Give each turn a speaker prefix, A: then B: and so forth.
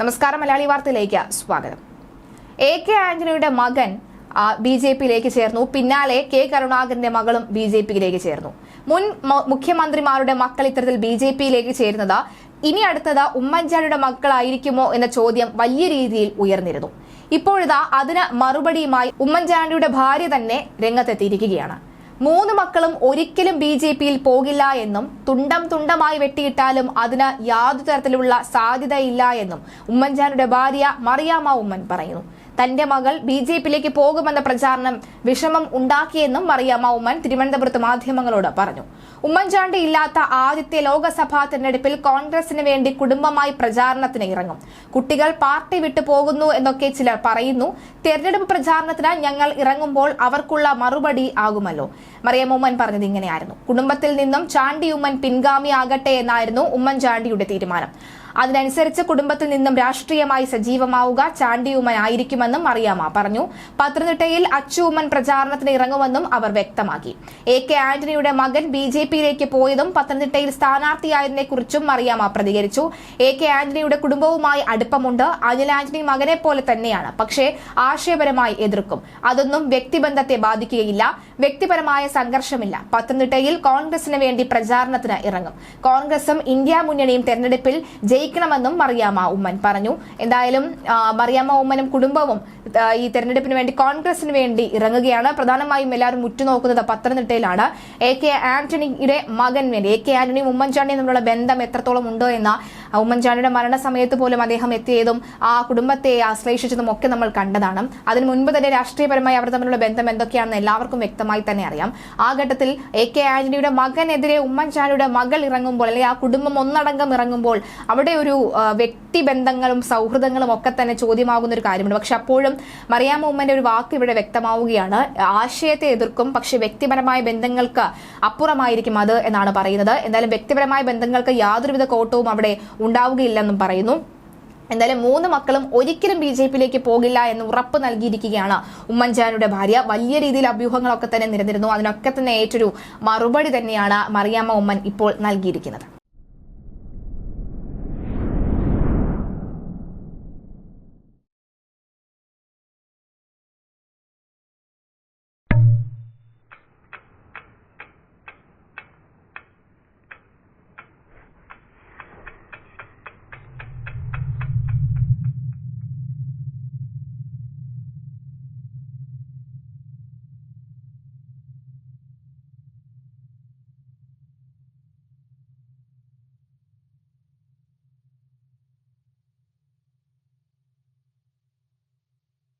A: നമസ്കാരം മലയാളി വാർത്തയിലേക്ക് സ്വാഗതം. എ കെ ആന്റണിയുടെ മകൻ ബി ജെ പിയിലേക്ക് ചേർന്നു. പിന്നാലെ കെ കരുണാകരന്റെ മകളും ബി ജെ പിയിലേക്ക് ചേർന്നു. മുൻ മുഖ്യമന്ത്രിമാരുടെ മക്കൾ ഇത്തരത്തിൽ ബി ജെ പിയിലേക്ക് ചേരുന്നത് ഇനി അടുത്തത് ഉമ്മൻചാണ്ടിയുടെ മക്കളായിരിക്കുമോ എന്ന ചോദ്യം വലിയ രീതിയിൽ ഉയർന്നിരുന്നു. ഇപ്പോഴിതാ അതിന് മറുപടിയുമായി ഉമ്മൻചാണ്ടിയുടെ ഭാര്യ തന്നെ രംഗത്തെത്തിയിരിക്കുകയാണ്. മൂന്ന് മക്കളും ഒരിക്കലും ബി ജെ പിയിൽ പോകില്ല എന്നും തുണ്ടം തുണ്ടമായി വെട്ടിയിട്ടാലും അതിന് യാതൊരു തരത്തിലുള്ള സാധ്യതയില്ല എന്നും ഉമ്മൻചാണ്ടിയുടെ ഭാര്യ മറിയാമ്മ ഉമ്മൻ പറയുന്നു. തന്റെ മകൾ ബി ജെ പിയിലേക്ക് പോകുമെന്ന പ്രചാരണം വിഷമം ഉണ്ടാക്കിയെന്നും മറിയാമ്മ ഉമ്മൻ തിരുവനന്തപുരത്ത് മാധ്യമങ്ങളോട് പറഞ്ഞു. ഉമ്മൻചാണ്ടി ഇല്ലാത്ത ആദ്യത്തെ ലോക്സഭാ തെരഞ്ഞെടുപ്പിൽ കോൺഗ്രസിന് വേണ്ടി കുടുംബമായി പ്രചാരണത്തിന് ഇറങ്ങും. കുട്ടികൾ പാർട്ടി വിട്ടു പോകുന്നു എന്നൊക്കെ ചിലർ പറയുന്നു. തെരഞ്ഞെടുപ്പ് പ്രചാരണത്തിന് ഞങ്ങൾ ഇറങ്ങുമ്പോൾ അവർക്കുള്ള മറുപടി ആകുമല്ലോ. മറിയം ഉമ്മൻ പറഞ്ഞത് ഇങ്ങനെയായിരുന്നു. കുടുംബത്തിൽ നിന്നും ചാണ്ടി ഉമ്മൻ പിൻഗാമിയാകട്ടെ എന്നായിരുന്നു ഉമ്മൻചാണ്ടിയുടെ തീരുമാനം. അതിനനുസരിച്ച് കുടുംബത്തിൽ നിന്നും രാഷ്ട്രീയമായി സജീവമാവുക ചാണ്ടിയുമ്മൻ ആയിരിക്കുമെന്നും മറിയാമ്മ പറഞ്ഞു. പത്തനംതിട്ടയിൽ അച്ചുമ്മൻ പ്രചാരണത്തിന് ഇറങ്ങുമെന്നും അവർ വ്യക്തമാക്കി. എ കെ ആന്റണിയുടെ മകൻ ബി ജെ പിയിലേക്ക് പോയതും പത്തനംതിട്ടയിൽ സ്ഥാനാർത്ഥിയായതിനെക്കുറിച്ചും മറിയാമ്മ പ്രതികരിച്ചു. എ കെ ആന്റണിയുടെ കുടുംബവുമായി അടുപ്പമുണ്ട്. അനിൽ ആന്റണി മകനെ പോലെ തന്നെയാണ്. പക്ഷേ ആശയപരമായി എതിർക്കും. അതൊന്നും വ്യക്തിബന്ധത്തെ ബാധിക്കുകയില്ല. വ്യക്തിപരമായ സംഘർഷമില്ല. പത്തനംതിട്ടയിൽ കോൺഗ്രസിന് വേണ്ടി പ്രചാരണത്തിന് ഇറങ്ങും. കോൺഗ്രസും ഇന്ത്യ മുന്നണിയും തെരഞ്ഞെടുപ്പിൽ ജയിക്കണമെന്നും മറിയാമ്മ ഉമ്മൻ പറഞ്ഞു. എന്തായാലും മറിയാമ്മ ഉമ്മനും കുടുംബവും ഈ തെരഞ്ഞെടുപ്പിന് വേണ്ടി കോൺഗ്രസിന് വേണ്ടി ഇറങ്ങുകയാണ്. പ്രധാനമായും എല്ലാവരും ഉറ്റുനോക്കുന്നത് പത്തനംതിട്ടയിലാണ്. എ കെ ആന്റണിയുടെ മകൻ വേണ്ടി എ കെ ആന്റണിയും ഉമ്മൻചാണ്ടിയും തമ്മിലുള്ള ബന്ധം എത്രത്തോളം ഉണ്ടോ എന്ന ഉമ്മൻചാണ്ടിയുടെ മരണസമയത്ത് പോലും അദ്ദേഹം എത്തിയതും ആ കുടുംബത്തെ ആശ്ലേഷിച്ചതും ഒക്കെ നമ്മൾ കണ്ടതാണ്. അതിനു മുൻപ് തന്നെ രാഷ്ട്രീയപരമായി അവർ തമ്മിലുള്ള ബന്ധം എന്തൊക്കെയാണെന്ന് എല്ലാവർക്കും വ്യക്തമായി തന്നെ അറിയാം. ആ ഘട്ടത്തിൽ എ കെ ആന്റണിയുടെ മകനെതിരെ ഉമ്മൻചാണ്ടിയുടെ മകൾ ഇറങ്ങുമ്പോൾ അല്ലെങ്കിൽ ആ കുടുംബം ഒന്നടങ്കം ഇറങ്ങുമ്പോൾ അവിടെ ഒരു വ്യക്തി വ്യക്തിബന്ധങ്ങളും സൗഹൃദങ്ങളും ഒക്കെ തന്നെ ചോദ്യമാകുന്ന ഒരു കാര്യമുണ്ട്. പക്ഷെ അപ്പോഴും മറിയാമ്മ ഉമ്മന്റെ ഒരു വാക്ക് ഇവിടെ വ്യക്തമാവുകയാണ്. ആശയത്തെ എതിർക്കും പക്ഷെ വ്യക്തിപരമായ ബന്ധങ്ങൾക്ക് അപ്പുറമായിരിക്കും അത് എന്നാണ് പറയുന്നത്. എന്തായാലും വ്യക്തിപരമായ ബന്ധങ്ങൾക്ക് യാതൊരുവിധ കോട്ടവും അവിടെ ഉണ്ടാവുകയില്ലെന്നും പറയുന്നു. എന്തായാലും മൂന്ന് മക്കളും ഒരിക്കലും ബി ജെ പിയിലേക്ക് പോകില്ല എന്ന് ഉറപ്പ് നൽകിയിരിക്കുകയാണ് ഉമ്മൻചാണ്ടിയുടെ ഭാര്യ. വലിയ രീതിയിൽ അഭ്യൂഹങ്ങളൊക്കെ തന്നെ നിരന്നിരുന്നു. അതിനൊക്കെ തന്നെ ഏറ്റൊരു മറുപടി തന്നെയാണ് മറിയാമ്മ ഉമ്മൻ ഇപ്പോൾ നൽകിയിരിക്കുന്നത്.